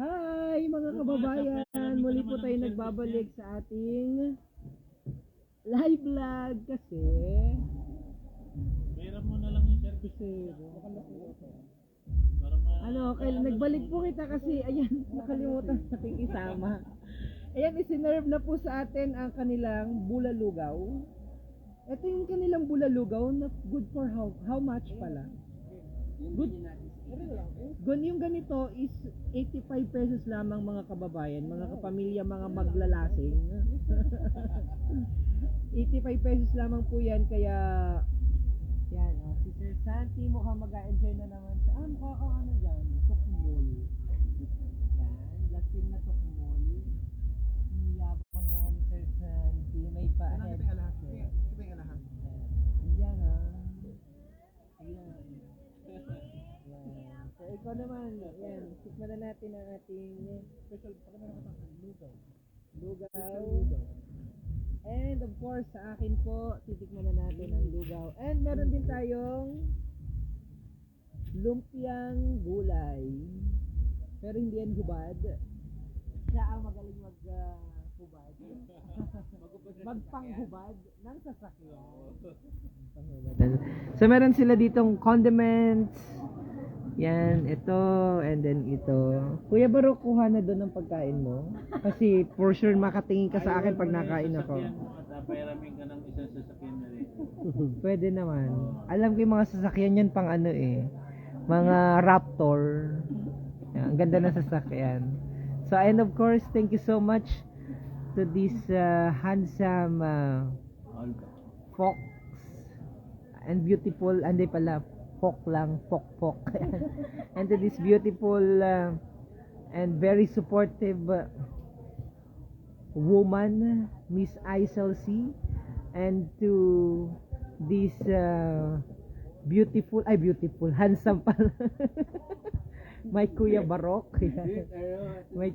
Hi mga kababayan! Muli po tayo nagbabalik sa ating live vlog kasi Pera mo na lang yung service eh. Para ma... ano, kay, nagbalik po kita kasi ayan, nakalimutan nating isama. Ayan, isinerve na po sa atin ang kanilang bulalugaw. Ito yung kanilang bulalugaw na good for how, how much pala? Good. Gun yung ganito is 85 pesos lamang mga kababayan, mga kapamilya, mga maglalasing. 85 pesos lamang po yan, kaya yan, oh, si Sir Santi mukhang mag-enjoy na naman siya. Ah, mukha kang ano dyan, tukmol. Yan, lasing na tukmol. Ang yabang naman ni Sir Santi, may pa-ahead. Yan, yan ah. Ayan. Yan. So, ikaw naman, yan, tikman na natin ang ating special, pala meron ka pang lugaw. Lugaw. And of course, sa akin po, titikman na natin ang lugaw. And meron din tayong lumpiang gulay. Pero hindi yan hubad. Siya ang magaling mag ah, hubad. Magpanghubad ng sasakyan. So meron sila ditong condiments. Yan, ito, and then ito. Kuya Baro, kuha na doon ng pagkain mo. Kasi for sure makatingin ka sa akin pag nakain ako. Pairamin ka ng isang sasakyan na rin. Pwede naman. Alam ko yung mga sasakyan yan pang ano eh. Mga Raptor. Yan, ang ganda ng sasakyan. So and of course, thank you so much to this uh, handsome uh, fox and beautiful, hindi pala, fok lang, fok fok. and to this beautiful uh, and very supportive uh, woman, Miss Aisel C. And to this uh, beautiful, ay beautiful, handsome pala. My Kuya Barok. My,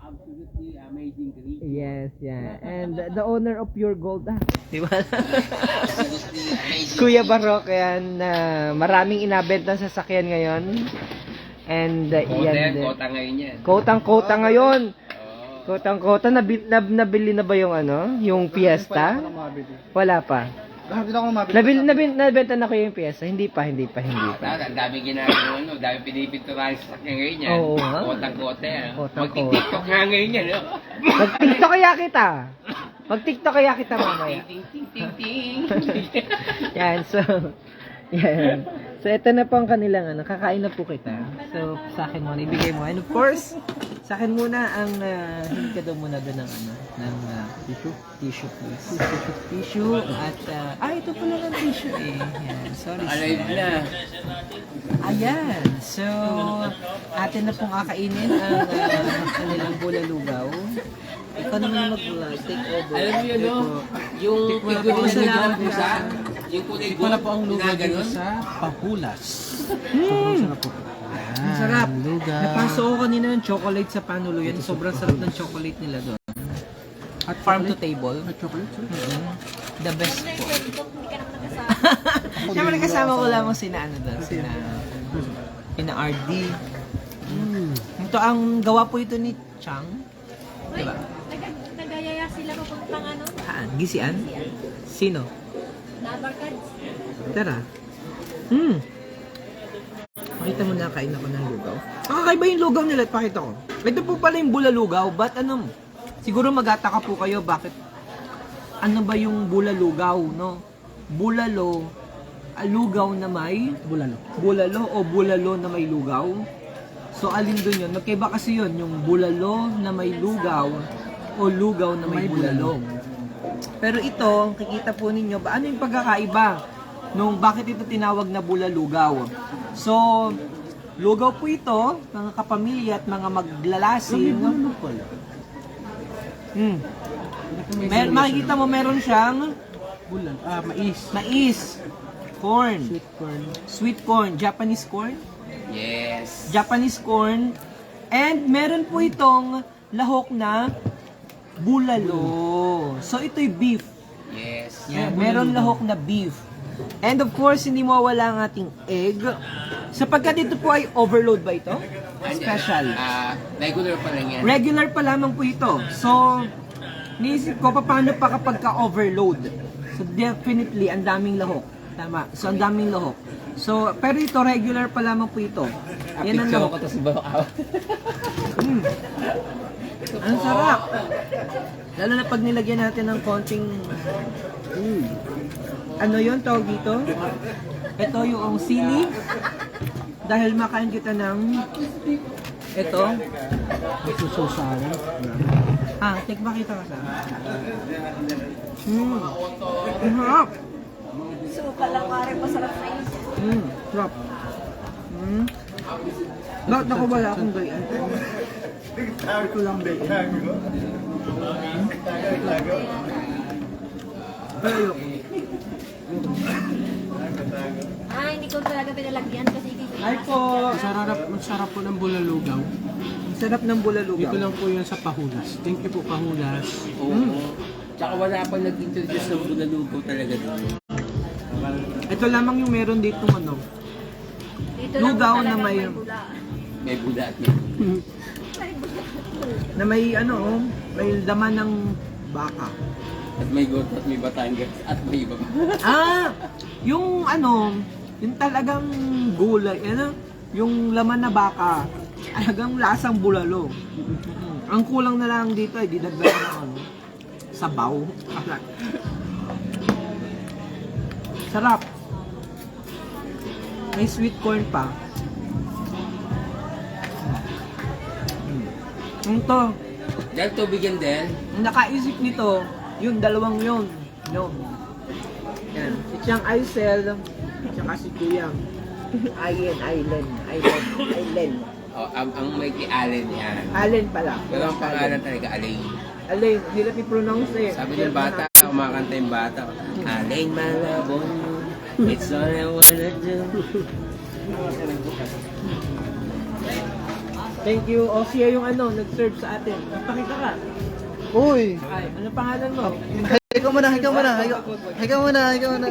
Absolutely amazing creature. yes, yeah. And the owner of Pure Gold. Ah, di ba? Kuya Barok, yan. ah, maraming inabenta sa sasakyan ngayon. And uh, yan. Kota ngayon yan. Kotang-kota ngayon. Oo. Kotang-kota. Nabi, nab, nabili na ba yung ano? Yung fiesta? Wala pa. Nabil, nabil, nabenta na ko yung fiesta. Hindi pa, hindi pa, hindi pa. Ah, Ang dami ginagawa, no? Dami pinipinturahan sa sakyan ngayon yan. Oo, ha? Kotang-kota yan. Kotang-kota. Magti-tiktok nga ngayon yan, no? Mag-tiktok kaya kita. Mag-tiktok kaya kita mamaya. Ting, ting, ting, ting. Yan, so, yan. So, ito na po ang kanilang, ano, kakain na po kita. So, sa akin muna, ibigay mo. And of course, sa akin muna ang, uh, hindi ka daw muna doon ng, ano, ng, uh, tissue? Tissue, please. Tissue, tissue, at, uh, ah, ito pala ng tissue eh. Yan, sorry. Alive na. Ayan, so, atin na pong kakainin ang uh, kanilang bulalugaw. Ikaw naman mag-take over. Alam mo yun, no? Yung Tikman na po kulay ang na lugaw. pusa, yung kulay po ang gold, lugaw dito sa Pahulas. Mm. Sarap po. Ang sarap. Napaso ko kanina ng chocolate sa panulo yan. Sobrang sarap ng chocolate nila doon. At farm to table. At chocolate, sir. Mhm. The best po. Siyempre kasama ko lamang sina ano doon. Sina, sina RD. Mm. Ito ang gawa po ito ni Chang. Diba? Nag- Nagayaya sila papuntang ano? Haan? Gisian? Sino? Tara. Hmm. Pakita mo na kain ako ng lugaw. Kakaiba yung lugaw nila. Pakita ko. Ito po pala yung bulalugaw. Ba't ano? Siguro magataka po kayo bakit ano ba yung bulalugaw, no? Bulalo, lugaw na may Bulalo. bulalo o bulalo na may lugaw. So alin doon yun? Magkaiba kasi yun, yung bulalo na may lugaw o lugaw na may, May bulalo. Pero ito, kikita po ninyo, ba, ano yung pagkakaiba? Nung bakit ito tinawag na bulalugaw? So, lugaw po ito, mga kapamilya at mga maglalasing. Hmm. Mer makikita mo meron siyang Bulalo. Ah, mais. mais, corn, Sweet corn. sweet corn, Japanese corn, Yes. Japanese corn, and meron po itong lahok na bulalo. So ito'y beef. Yes. Yan, meron lahok na beef. And of course, hindi mawala ang ating egg. Sapagkat ito po ay overload ba ito? special. Ah, regular pa lang yan. Regular pa lamang po ito. So, niisip ko paano pa kapag ka-overload. So, definitely, ang daming lahok. Tama. So, ang daming lahok. So, pero ito, regular pa lamang po ito. Yan ang Picture lahok. ko sa bawah. Mm. Ang sarap. Lalo na pag nilagyan natin ng konting... Mm. Ano yon tawag dito? Ito yung sili. Dahil makain kita ng... Ito. Sususaran. Ah, tikma kita ka sa. Mm. Ang sarap. Suka lang pare, masarap na yun. Mm. Sarap. Mm. Bakit ako wala akong gayan? Ito lang gayan. Pero ayoko. Ah, hindi ko talaga pinalagyan kasi Ay po! Masarap, masarap po ng bulalugaw. Sarap ng bulalugaw. Dito lang po yan sa Pahulas. Thank you po Pahulas. Oo. Tsaka wala pa nag-introduce ng bunalugaw talaga dito. Ito lamang yung meron dito ano. Dito lang Lugaw talaga na may- bula. May bula at may Na may ano, oh, may laman ng baka. At may goat at may batangas at may iba pa. Ah! Yung ano, yung talagang gulay, ano, yung laman na baka, talagang lasang bulalo. Ang kulang na lang dito ay didagdagan ng ano, sabaw. Sarap. May sweet corn pa. Mm. Ito, Dahil tubigan din, ang nakaisip nito, yung dalawang yun. Yun. Yan. Si Chiang Aisel, tsaka si Kuyang. Ayen, Island. Island. Island. oh, ang, ang may Allen yan. Allen pala. Pero ang pangalan talaga, Alain. Allen. Hirap i-pronounce eh. Sabi ng bata, kumakanta yung bata, Alain Malabon, it's all I wanna do. Thank you. O siya yung ano, nag-serve sa atin. Pakita ka. Uy! Ay, ano pangalan mo? Ikaw muna, ikaw muna, ikaw, ikaw muna, ikaw muna.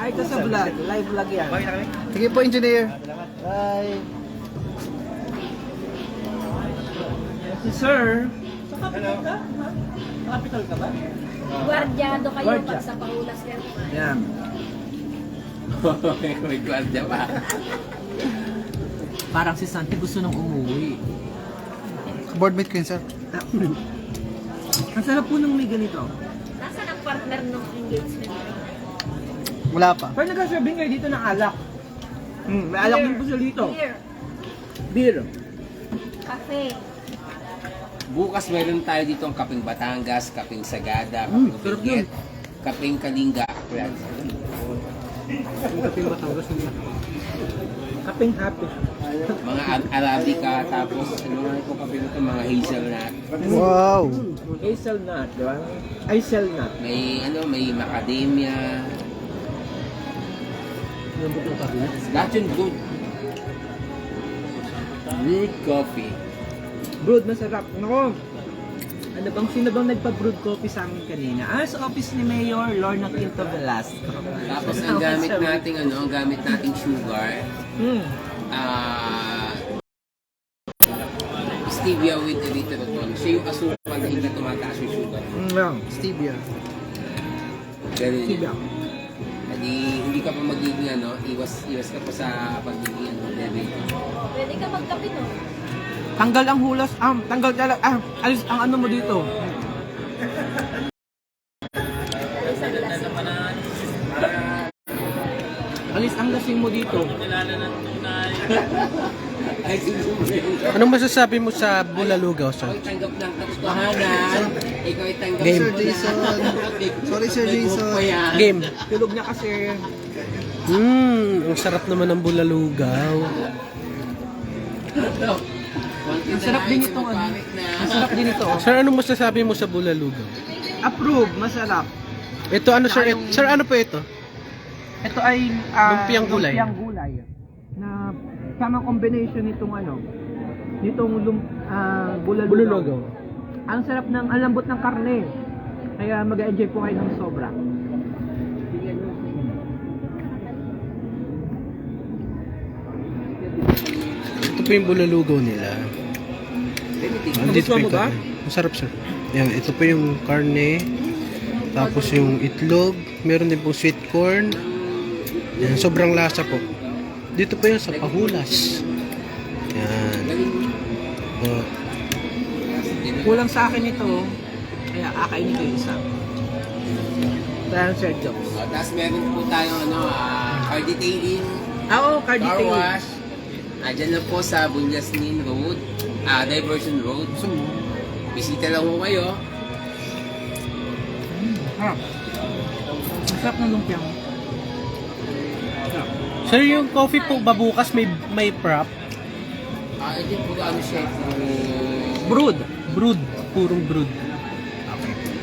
Ay, ito sa vlog. Live vlog yan. Sige po, engineer. Bye. Si Sir. Sa capital ka? Sa capital ka ba? Guardyado kayo Guardia. pag sa pahulas kayo. Yan. may gwardiya pa. Parang si Santi gusto nang umuwi. Board meet ko yun, sir. Ang sarap po nung may ganito. Nasaan ang partner ng engagement? Wala pa. Pero nagsasabihin kayo dito ng alak. Hmm, may alak din po siya dito. Here, Beer. cafe. Bukas meron tayo dito ang kaping Batangas, kaping Sagada, Mm, kaping sarap Benguet, kaping Kalinga. Yan. Yung kaping Batangas nila. Kaping happy. Mga Ar- Arabica, tapos ano nga ito kape nito, mga hazelnut. Wow! Hazelnut, di ba? Hazelnut. May ano, may macadamia. Yun good. Brewed coffee. Brood, masarap. Nako. Ano bang, sino bang nagpa-brood coffee sa amin kanina? Ah, sa office ni Mayor Lorna Quinto Velasco. Tapos ang gamit nating ano, ang gamit nating sugar, Hmm. Ah stevia with erythritol. Siya yung asukal na hindi tumataas yung sugar. Mm, yeah. Stevia. Sige. yun. Hindi, hindi ka pa magiging ano, iwas, iwas ka pa sa pagiging ano, diabetes. Pwede ka magkape no? Tanggal ang hulas. Ah, tanggal talaga. Ah, alis ang ano mo dito. Alis ang lasing mo dito. Anong masasabi mo sa bulalugaw, sir? Ikaw tanggap ng katotohanan. Ikaw tanggap Game. Sir Jason. Sorry, Sir Jason. Game. Tulog niya kasi. Mmm, ang sarap naman ng bulalugaw. Ang sarap din itong ano. Ang sarap din ito. Sir, anong masasabi mo sa bulalugaw? Approve, masarap. Ito ano, sir? Et- sir, ano po ito? Ito ay ah, Lumpiang gulay. lumpiang gulay na tamang combination nitong ano nitong lum, bulalugaw. Bulalugaw. Ang sarap ng ang lambot ng karne. Kaya mag-enjoy po kayo ng sobra. Ito po yung bulalugaw nila. Andito po yung ba? karne. Masarap sir. Yan, ito po yung karne. Tapos yung itlog. Meron din pong sweet corn. Yan, sobrang lasa po. Dito po yung sa pahulas. Yan. Oh, Kulang sa akin ito. Kaya akainin ko yung isa. Kaya Sir Jobs. Oh, tapos meron po tayong ano, ah, car detailing, Ah, oo, car car detailing. wash. Ah, dyan lang po sa Bunyasnin Road, ah, Diversion Road. So, bisita lang po kayo. Harap. Ang sarap ng lumpia mo. Sir, yung coffee po ba bukas may, may prop? Ah, ito po ano siya, kung... Brood. Brood. Purong brood.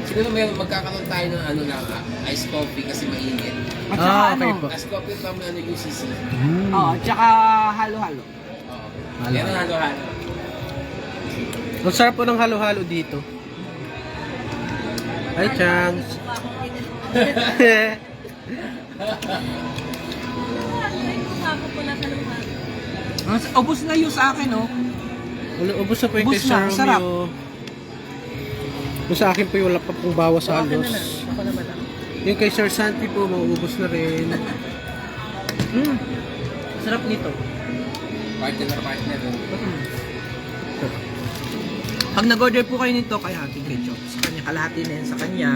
Siguro may magkakaroon tayo ng ano lang, ah, ice coffee kasi mainit. At saka Ah, ano, okay po. Ice coffee pa may ano UCC. Mm. Oo, tsaka halo-halo. Oo. Halo. Meron halo-halo. Ang sarap po ng halo-halo dito. Ay, Chang. Ang ubos na yung sa akin, oh. Wala, ubos na po yung Ubos kay Sir sarap. Yung sa akin po yung wala pa pong bawas na halos. na. Ako. Yung kay Sir Santi po, mauubos na rin. Mm. Sarap nito. Partner na partner. Pag nag-order po kayo nito, kay Hati Ketchup. Sa kanya, kalahati na yan sa kanya.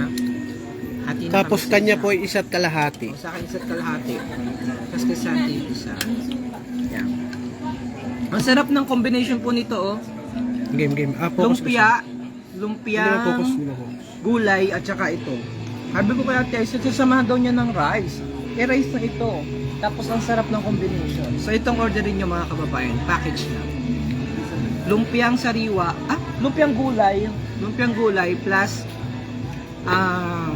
Hati na Tapos kami sa kanya isa. po ay isa't kalahati. O, sa akin isa't kalahati. Tapos kay Santi isa. Yan. Ang sarap ng combination po nito, oh. Game, game. Ah, focus ka Lumpia, siya. lumpia, Hindi na focus, hindi na focus. gulay, at saka ito. Sabi ko kaya Ate, sasamahan daw niya ng rice. Eh, rice na ito. Tapos ang sarap ng combination. So, itong orderin nyo mga kababayan, package na. Lumpiang sariwa, ah, lumpiang gulay, lumpiang gulay plus um,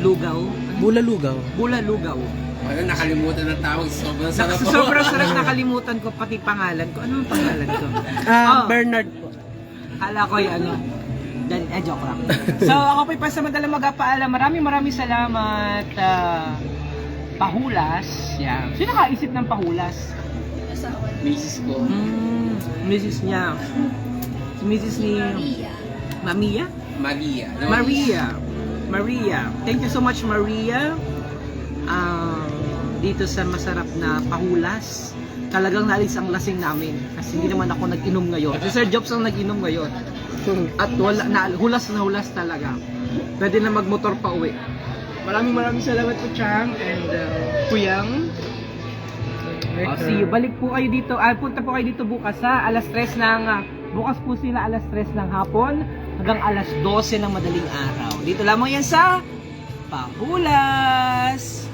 lugaw, Bulalugaw. bula lugaw. Ano, nakalimutan ng tawag. Sobrang sarap Sa po. sobrang sarap nakalimutan ko pati pangalan ko. Ano ang pangalan ko? Ah, Oh. Bernard po. Hala ko yung ano. Dan, eh, joke lang. So, ako po'y pasamantala magpapaalam. Maraming maraming salamat. ah, pahulas. Yan. Sino kaisip ng pahulas? Misis ko. Mm, Mrs. niya. Si Mrs. ni... Mamia? Maria. No? Maria. Maria. Thank you so much, Maria. Ah, dito sa masarap na pahulas. Talagang naalis ang lasing namin. Kasi hindi naman ako nag-inom ngayon. Si Sir Jobs ang nag-inom ngayon. At wala, na, hulas na hulas talaga. Pwede na magmotor pa uwi. Maraming maraming salamat po, Chang and uh, Kuyang. Oh, see you. Balik po kayo dito. Ah, punta po kayo dito bukas sa alas 3 ng ah, bukas po sila alas 3 ng hapon hanggang alas 12 ng madaling araw. Dito lamang yan sa Pahulas.